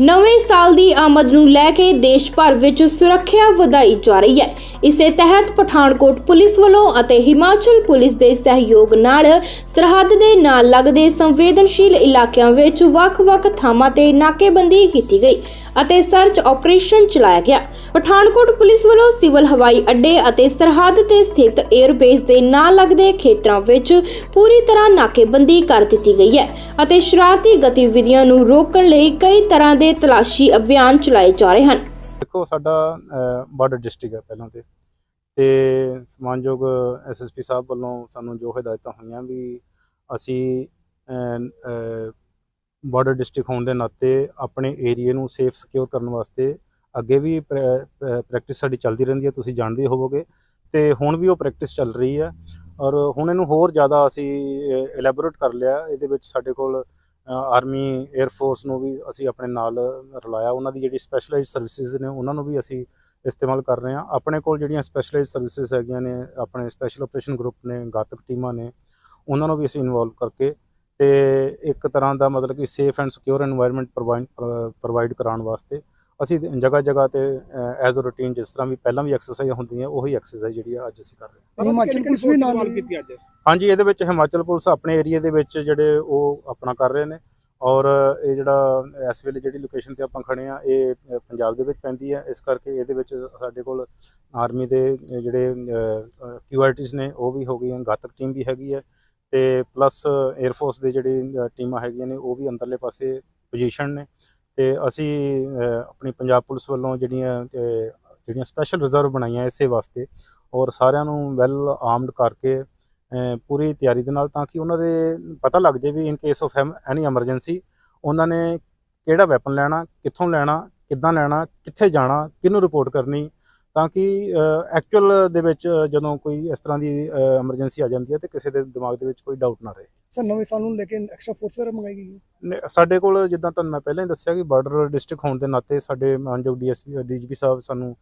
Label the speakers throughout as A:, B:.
A: ਨਵੇਂ ਸਾਲ ਦੀ ਆਮਦ ਨੂੰ ਲੈ ਕੇ ਦੇਸ਼ ਭਰ ਵਿੱਚ ਸੁਰੱਖਿਆ ਵਧਾਈ ਜਾ ਰਹੀ ਹੈ। ਇਸੇ ਤਹਿਤ ਪਠਾਨਕੋਟ ਪੁਲਿਸ ਵੱਲੋਂ ਅਤੇ ਹਿਮਾਚਲ ਪੁਲਿਸ ਦੇ ਸਹਿਯੋਗ ਨਾਲ ਸਰਹੱਦ ਦੇ ਨਾਲ ਲੱਗਦੇ ਸੰਵੇਦਨਸ਼ੀਲ ਇਲਾਕਿਆਂ ਵਿੱਚ ਵੱਖ-ਵੱਖ ਥਾਵਾਂ ਤੇ ਨਾਕੇਬੰਦੀ ਕੀਤੀ ਗਈ। ਅਤੇ ਸਰਚ ਆਪਰੇਸ਼ਨ ਚਲਾਇਆ ਗਿਆ। ਪਠਾਨਕੋਟ ਪੁਲਿਸ ਵੱਲੋਂ ਸਿਵਲ ਹਵਾਈ ਅੱਡੇ ਅਤੇ ਸਰਹੱਦ ਤੇ ਸਥਿਤ 에ਅਰਬੇਸ ਦੇ ਨਾਲ ਲੱਗਦੇ ਖੇਤਰਾਂ ਵਿੱਚ ਪੂਰੀ ਤਰ੍ਹਾਂ ਨਾਕੇਬੰਦੀ ਕਰ ਦਿੱਤੀ ਗਈ ਹੈ ਅਤੇ ਸ਼ਰਾਰਤੀ ਗਤੀਵਿਧੀਆਂ ਨੂੰ ਰੋਕਣ ਲਈ ਕਈ ਤਰ੍ਹਾਂ ਦੇ ਤਲਾਸ਼ੀ ਅਭਿਆਨ ਚਲਾਏ ਜਾ ਰਹੇ ਹਨ।
B: ਦੇਖੋ, ਸਾਡਾ ਬਾਰਡਰ ਡਿਸਟ੍ਰਿਕਟ ਹੈ ਪਹਿਲਾਂ ਤੇ। ਤੇ ਸਮਾਨਯੋਗ ਐਸਐਸਪੀ ਸਾਹਿਬ ਵੱਲੋਂ ਸਾਨੂੰ ਜੋ ਹਦਾਇਤਾਂ ਹੋਈਆਂ ਵੀ ਅਸੀਂ ਬਾਰਡਰ ਡਿਸਟ੍ਰਿਕਟ ਹੋਣ ਦੇ ਨਾਤੇ ਆਪਣੇ ਏਰੀਆ ਨੂੰ ਸੇਫ ਸਿਕਿਉਰ ਕਰਨ ਵਾਸਤੇ ਅੱਗੇ ਵੀ ਪ੍ਰੈਕਟਿਸ ਸਾਡੀ ਚੱਲਦੀ ਰਹਿੰਦੀ ਹੈ, ਤੁਸੀਂ ਜਾਣਦੇ ਹੋਵੋਗੇ। ਤੇ ਹੁਣ ਵੀ ਉਹ ਪ੍ਰੈਕਟਿਸ ਚੱਲ ਰਹੀ ਹੈ ਔਰ ਹੁਣ ਇਹਨੂੰ ਹੋਰ ਜ਼ਿਆਦਾ ਅਸੀਂ ਐਲੈਬੋਰੇਟ ਕਰ ਲਿਆ। ਇਹਦੇ ਵਿੱਚ ਸਾਡੇ ਕੋਲ ਆਰਮੀ 에ਅਰ ਫੋਰਸ ਨੂੰ ਵੀ ਅਸੀਂ ਆਪਣੇ ਨਾਲ ਰਲਾਇਆ। ਉਹਨਾਂ ਦੀ ਜਿਹੜੀ ਸਪੈਸ਼ਲਾਈਜ਼ਡ ਸਰਵਿਸਿਜ਼ ਨੇ, ਉਹਨਾਂ ਨੂੰ ਵੀ ਅਸੀਂ ਇਸਤੇਮਾਲ ਕਰ ਰਹੇ ਹਾਂ। ਆਪਣੇ ਕੋਲ ਜਿਹੜੀਆਂ ਸਪੈਸ਼ਲਾਈਜ਼ਡ ਸਰਵਿਸਿਜ਼ ਹੈਗੀਆਂ ਨੇ, ਆਪਣੇ ਸਪੈਸ਼ਲ ਆਪਰੇਸ਼ਨ ਗਰੁੱਪ ਨੇ, ਗਾਤਕ ਟੀਮਾਂ ਨੇ, ਉਹਨਾਂ ਨੂੰ ਵੀ ਅਸੀਂ ਇਨਵੋਲਵ ਕਰਕੇ ਤੇ ਇੱਕ ਤਰ੍ਹਾਂ ਦਾ ਮਤਲਬ ਕਿ safe and secure environment provide provide ਕਰਾਉਣ ਵਾਸਤੇ ਅਸੀਂ ਜਗ੍ਹਾ ਜਗ੍ਹਾ ਤੇ ਐਜ਼ ਅ ਰੂਟੀਨ ਜਿਸ ਤਰ੍ਹਾਂ ਵੀ ਪਹਿਲਾਂ ਵੀ ਐਕਸਰਸਾਈਜ਼ ਹੁੰਦੀਆਂ ਉਹੀ ਐਕਸਰਸਾਈਜ਼ ਜਿਹੜੀ ਆ ਅੱਜ ਅਸੀਂ ਕਰ ਰਹੇ ਹਾਂ।
C: ਹਿਮਾਚਲ ਪੁਲਿਸ ਵੀ ਨਾਲ
D: ਕੀਤੀ ਅੱਜ?
B: ਹਾਂਜੀ ਇਹਦੇ ਵਿੱਚ ਹਿਮਾਚਲ ਪੁਲਿਸ ਆਪਣੇ ਏਰੀਆ ਦੇ ਵਿੱਚ ਜਿਹੜੇ ਉਹ ਆਪਣਾ ਕਰ ਰਹੇ ਨੇ ਔਰ ਇਹ ਜਿਹੜਾ ਇਸ ਵੇਲੇ ਜਿਹੜੀ ਲੋਕੇਸ਼ਨ ਤੇ ਆਪਾਂ ਖੜੇ ਆ ਇਹ ਪੰਜਾਬ ਦੇ ਵਿੱਚ ਪੈਂਦੀ ਹੈ। ਇਸ ਕਰਕੇ ਇਹਦੇ ਵਿੱਚ ਸਾਡੇ ਕੋਲ ਆਰਮੀ ਦੇ ਜਿਹੜੇ ਕਿਊਆਰਟੀਜ਼ ਨੇ ਉਹ ਵੀ ਹੋ ਗਈਆਂ ਘਾਤਕ ਟੀਮ ਵੀ ਹੈਗੀ ਹੈ। ਤੇ ਪਲੱਸ 에ਅਰ ਫੋਰਸ ਦੇ ਜਿਹੜੀ ਟੀਮਾਂ ਹੈਗੀਆਂ ਨੇ, ਉਹ ਵੀ ਅੰਦਰਲੇ ਪਾਸੇ ਪੋਜੀਸ਼ਨ ਨੇ। ਤੇ ਅਸੀਂ ਆਪਣੀ ਪੰਜਾਬ ਪੁਲਿਸ ਵੱਲੋਂ ਜਿਹੜੀਆਂ ਜਿਹੜੀਆਂ ਸਪੈਸ਼ਲ ਰਿਜ਼ਰਵ ਬਣਾਈਆਂ ਇਸੇ ਵਾਸਤੇ, ਔਰ ਸਾਰਿਆਂ ਨੂੰ ਵੈਲ ਆਰਮਡ ਕਰਕੇ ਪੂਰੀ ਤਿਆਰੀ ਦੇ ਨਾਲ, ਤਾਂ ਕਿ ਉਹਨਾਂ ਦੇ ਪਤਾ ਲੱਗ ਜੇ ਵੀ in case of any emergency ਉਹਨਾਂ ਨੇ ਕਿਹੜਾ ਵੈਪਨ ਲੈਣਾ, ਕਿੱਥੋਂ ਲੈਣਾ, ਕਿੱਦਾਂ ਲੈਣਾ, ਕਿੱਥੇ ਜਾਣਾ, ਕਿਹਨੂੰ ਰਿਪੋਰਟ ਕਰਨੀ ਤਾਂ ਕਿ ਐਕਚੁਅਲ ਦੇ ਵਿੱਚ ਜਦੋਂ ਕੋਈ ਇਸ ਤਰ੍ਹਾਂ ਦੀ ਐਮਰਜੈਂਸੀ ਆ ਜਾਂਦੀ ਹੈ ਤੇ ਕਿਸੇ ਦੇ ਦਿਮਾਗ ਦੇ ਵਿੱਚ ਕੋਈ ਡਾਊਟ ਨਾ ਰਹੇ।
C: ਸਰ ਨਵੇਂ ਸਾਲ ਨੂੰ ਲੈ ਕੇ ਐਕਸਟਰਾ ਫੋਰਸ ਵਗੈਰਾ ਮੰਗਾਈ ਗਈ ਹੈ?
B: ਸਾਡੇ ਕੋਲ ਜਿੱਦਾਂ ਤੁਹਾਨੂੰ ਮੈਂ ਪਹਿਲਾਂ ਹੀ ਦੱਸਿਆ ਕਿ ਬਾਰਡਰ ਡਿਸਟ੍ਰਿਕਟ ਹੋਣ ਦੇ ਨਾਤੇ ਸਾਡੇ ਮਾਨਯੋਗ ਡੀਐਸਪੀ ਡੀਜੀਪੀ ਸਾਹਿਬ ਸਾਨੂੰ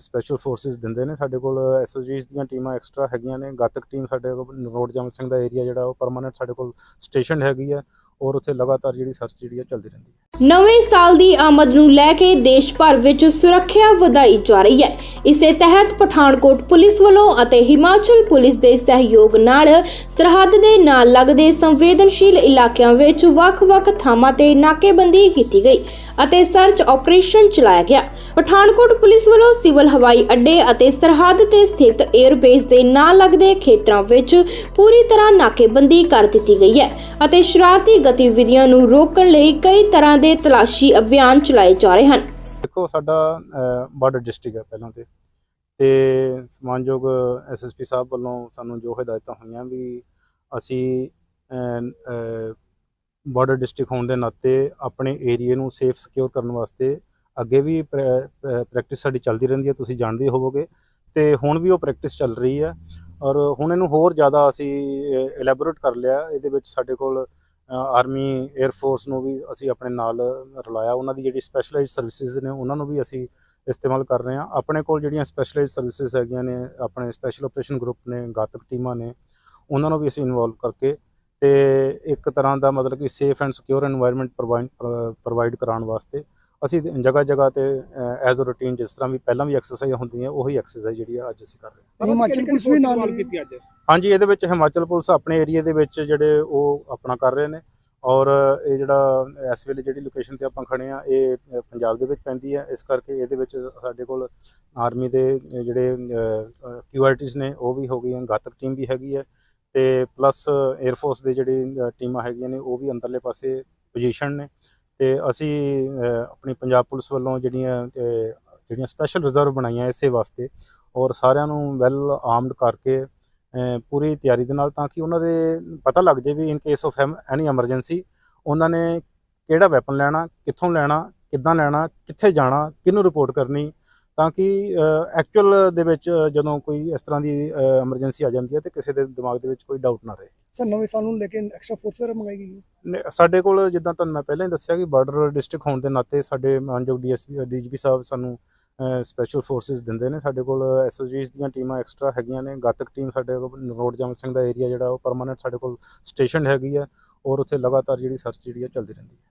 B: ਸਪੈਸ਼ਲ ਫੋਰਸਸ ਦਿੰਦੇ ਨੇ। ਸਾਡੇ ਕੋਲ ਐਸਓਜੀਸ ਦੀਆਂ ਟੀਮਾਂ ਐਕਸਟਰਾ ਹੈਗੀਆਂ ਨੇ। ਗਾਤਕ ਟੀਮ ਸਾਡੇ ਕੋਲ ਰੋਡ ਜਮਲ ਸਿੰਘ ਦਾ ਏਰੀਆ ਜਿਹੜਾ ਉਹ ਪਰਮਾਨੈਂਟ ਸਾਡੇ ਕੋਲ ਸਟੇਸ਼ਨ ਹੈਗੀ ਹੈ। ਔਰ ਉੱਥੇ ਲਗਾਤਾਰ ਜਿਹੜੀ ਸਰਚ ਜਿਹੜੀ ਹੈ ਚੱਲਦੀ ਰਹਿੰਦੀ ਹੈ।
A: ਨਵੇਂ ਸਾਲ ਦੀ ਆਮਦ ਨੂੰ ਲੈ ਕੇ ਦੇਸ਼ ਭਰ ਵਿੱਚ ਸੁਰੱਖਿਆ ਵਧਾਈ ਜਾ ਰਹੀ ਹੈ। ਇਸੇ ਤਹਿਤ ਪਠਾਨਕੋਟ ਪੁਲਿਸ ਵੱਲੋਂ ਅਤੇ ਹਿਮਾਚਲ ਪੁਲਿਸ ਦੇ ਸਹਿਯੋਗ ਨਾਲ ਸਰਹੱਦ ਦੇ ਨਾਲ ਲੱਗਦੇ ਸੰਵੇਦਨਸ਼ੀਲ ਇਲਾਕਿਆਂ ਵਿੱਚ ਵੱਖ-ਵੱਖ ਥਾਵਾਂ ਤੇ ਨਾਕੇਬੰਦੀ ਕੀਤੀ ਗਈ ਅਤੇ ਸਰਚ ਆਪਰੇਸ਼ਨ ਚਲਾਇਆ ਗਿਆ। ਪਠਾਨਕੋਟ ਪੁਲਿਸ ਵੱਲੋਂ ਸਿਵਲ ਹਵਾਈ ਅੱਡੇ ਅਤੇ ਸਰਹੱਦ ਤੇ ਸਥਿਤ 에ਅਰਬੇਸ ਦੇ ਨਾਲ ਲੱਗਦੇ ਖੇਤਰਾਂ ਵਿੱਚ ਪੂਰੀ ਤਰ੍ਹਾਂ ਨਾਕੇਬੰਦੀ ਕਰ ਦਿੱਤੀ ਗਈ ਹੈ ਅਤੇ ਸ਼ਰਾਰਤੀ ਗਤੀਵਿਧੀਆਂ ਨੂੰ ਰੋਕਣ ਲਈ ਕਈ ਤਰ੍ਹਾਂ ਦੇ ਤਲਾਸ਼ੀ ਅਭਿਆਨ ਚਲਾਏ ਜਾ ਰਹੇ ਹਨ।
B: ਦੇਖੋ, ਸਾਡਾ ਬਾਰਡਰ ਡਿਸਟ੍ਰਿਕਟ ਹੈ ਪਹਿਲਾਂ ਤੇ। ਤੇ ਸਮਾਨਯੋਗ ਐਸਐਸਪੀ ਸਾਹਿਬ ਵੱਲੋਂ ਸਾਨੂੰ ਜੋ ਹਦਾਇਤਾਂ ਹੋਈਆਂ ਵੀ ਅਸੀਂ ਬਾਰਡਰ ਡਿਸਟ੍ਰਿਕਟ ਹੋਣ ਦੇ ਨਾਤੇ ਆਪਣੇ ਏਰੀਆ ਨੂੰ ਸੇਫ ਸਿਕਿਉਰ ਕਰਨ ਵਾਸਤੇ ਅੱਗੇ ਵੀ ਪ੍ਰੈਕਟਿਸ ਸਾਡੀ ਚੱਲਦੀ ਰਹਿੰਦੀ ਹੈ, ਤੁਸੀਂ ਜਾਣਦੇ ਹੋਵੋਗੇ। ਤੇ ਹੁਣ ਵੀ ਉਹ ਪ੍ਰੈਕਟਿਸ ਚੱਲ ਰਹੀ ਹੈ ਔਰ ਹੁਣ ਇਹਨੂੰ ਹੋਰ ਜ਼ਿਆਦਾ ਅਸੀਂ ਐਲੈਬੋਰੇਟ ਕਰ ਲਿਆ। ਇਹਦੇ ਵਿੱਚ ਸਾਡੇ ਕੋਲ ਆਰਮੀ 에ਅਰ ਫੋਰਸ ਨੂੰ ਵੀ ਅਸੀਂ ਆਪਣੇ ਨਾਲ ਰਲਾਇਆ। ਉਹਨਾਂ ਦੀ ਜਿਹੜੀ ਸਪੈਸ਼ਲਾਈਜ਼ ਸਰਵਿਸਿਜ਼ ਨੇ, ਉਹਨਾਂ ਨੂੰ ਵੀ ਅਸੀਂ ਇਸਤੇਮਾਲ ਕਰ ਰਹੇ ਹਾਂ। ਆਪਣੇ ਕੋਲ ਜਿਹੜੀਆਂ ਸਪੈਸ਼ਲਾਈਜ਼ ਸਰਵਿਸਿਜ਼ ਹੈਗੀਆਂ ਨੇ, ਆਪਣੇ ਸਪੈਸ਼ਲ ਆਪਰੇਸ਼ਨ ਗਰੁੱਪ ਨੇ ਗਾਤਕ ਟੀਮਾਂ ਨੇ, ਉਹਨਾਂ ਨੂੰ ਵੀ ਅਸੀਂ ਇਨਵੋਲਵ ਕਰਕੇ ਤੇ ਇੱਕ ਤਰ੍ਹਾਂ ਦਾ ਮਤਲਬ ਕਿ safe and secure environment provide ਕਰਾਉਣ ਵਾਸਤੇ ਅਸੀਂ ਜਗ੍ਹਾ ਜਗ੍ਹਾ ਤੇ ਐਜ਼ ਅ ਰੂਟੀਨ ਜਿਸ ਤਰ੍ਹਾਂ ਵੀ ਪਹਿਲਾਂ ਵੀ ਐਕਸਰਸਾਈਜ਼ ਹੁੰਦੀਆਂ ਉਹੀ ਐਕਸਰਸਾਈਜ਼ ਜਿਹੜੀ ਆ ਅੱਜ ਅਸੀਂ ਕਰ ਰਹੇ ਹਾਂ।
C: ਹਿਮਾਚਲ ਪੁਲਿਸ ਵੀ ਨਾਲ
D: ਕੀਤੀ ਅੱਜ?
B: ਹਾਂਜੀ ਇਹਦੇ ਵਿੱਚ ਹਿਮਾਚਲ ਪੁਲਿਸ ਆਪਣੇ ਏਰੀਆ ਦੇ ਵਿੱਚ ਜਿਹੜੇ ਉਹ ਆਪਣਾ ਕਰ ਰਹੇ ਨੇ। ਔਰ ਇਹ ਜਿਹੜਾ ਇਸ ਵੇਲੇ ਜਿਹੜੀ ਲੋਕੇਸ਼ਨ ਤੇ ਆਪਾਂ ਖੜੇ ਆ ਇਹ ਪੰਜਾਬ ਦੇ ਵਿੱਚ ਪੈਂਦੀ ਹੈ। ਇਸ ਕਰਕੇ ਇਹਦੇ ਵਿੱਚ ਸਾਡੇ ਕੋਲ ਆਰਮੀ ਦੇ ਜਿਹੜੇ ਕਿਊਆਰਟੀਜ਼ ਨੇ ਉਹ ਵੀ ਹੋ ਗਈਆਂ ਗਾਤਕ ਟੀਮ ਵੀ ਹੈਗੀ ਹੈ। ਤੇ ਪਲੱਸ 에ਅਰ ਫੋਰਸ ਦੇ ਜਿਹੜੀ ਟੀਮਾਂ ਹੈਗੀਆਂ ਨੇ ਉਹ ਵੀ ਅੰਦਰਲੇ ਪਾਸੇ ਪੋਜੀਸ਼ਨ ਨੇ। ਤੇ ਅਸੀਂ ਆਪਣੀ ਪੰਜਾਬ ਪੁਲਿਸ ਵੱਲੋਂ ਜਿਹੜੀਆਂ ਜਿਹੜੀਆਂ ਸਪੈਸ਼ਲ ਰਿਜ਼ਰਵ ਬਣਾਈਆਂ ਇਸੇ ਵਾਸਤੇ ਔਰ ਸਾਰਿਆਂ ਨੂੰ ਵੈਲ ਆਰਮਡ ਕਰਕੇ ਪੂਰੀ ਤਿਆਰੀ ਦੇ ਨਾਲ ਤਾਂ ਕਿ ਉਹਨਾਂ ਦੇ ਪਤਾ ਲੱਗ ਜੇ ਵੀ in case of any emergency ਉਹਨਾਂ ਨੇ ਕਿਹੜਾ ਵੈਪਨ ਲੈਣਾ, ਕਿੱਥੋਂ ਲੈਣਾ, ਕਿੱਦਾਂ ਲੈਣਾ, ਕਿੱਥੇ ਜਾਣਾ, ਕਿਹਨੂੰ ਰਿਪੋਰਟ ਕਰਨੀ ਤਾਂ ਕਿ ਐਕਚੁਅਲ ਦੇ ਵਿੱਚ ਜਦੋਂ ਕੋਈ ਇਸ ਤਰ੍ਹਾਂ ਦੀ ਐਮਰਜੈਂਸੀ ਆ ਜਾਂਦੀ ਹੈ ਤੇ ਕਿਸੇ ਦੇ ਦਿਮਾਗ ਦੇ ਵਿੱਚ ਕੋਈ ਡਾਊਟ ਨਾ ਰਹੇ।
C: ਸਰ ਨਵੇਂ ਸਾਲ ਨੂੰ ਲੈ ਕੇ ਐਕਸਟਰਾ ਫੋਰਸ ਵਗੈਰਾ ਮੰਗਾਈ ਗਈ ਹੈ?
B: ਸਾਡੇ ਕੋਲ ਜਿੱਦਾਂ ਤੁਹਾਨੂੰ ਮੈਂ ਪਹਿਲਾਂ ਹੀ ਦੱਸਿਆ ਕਿ ਬਾਰਡਰ ਡਿਸਟ੍ਰਿਕਟ ਹੋਣ ਦੇ ਨਾਤੇ ਸਾਡੇ ਮਾਨਯੋਗ ਡੀਐਸਪੀ ਡੀਜੀਪੀ ਸਾਹਿਬ ਸਾਨੂੰ ਸਪੈਸ਼ਲ ਫੋਰਸਸ ਦਿੰਦੇ ਨੇ। ਸਾਡੇ ਕੋਲ ਐਸਓਜੀਸ ਦੀਆਂ ਟੀਮਾਂ ਐਕਸਟਰਾ ਹੈਗੀਆਂ ਨੇ। ਗਾਤਕ ਟੀਮ ਸਾਡੇ ਕੋਲ ਰੋਡ ਜਮਲ ਸਿੰਘ ਦਾ ਏਰੀਆ ਜਿਹੜਾ ਉਹ ਪਰਮਾਨੈਂਟ ਸਾਡੇ ਕੋਲ ਸਟੇਸ਼ਨ ਹੈਗੀ ਹੈ। ਔਰ ਉੱਥੇ ਲਗਾਤਾਰ ਜਿਹੜੀ ਸਰਚ ਜਿਹੜੀ ਹੈ ਚੱਲਦੀ ਰਹਿੰਦੀ ਹੈ।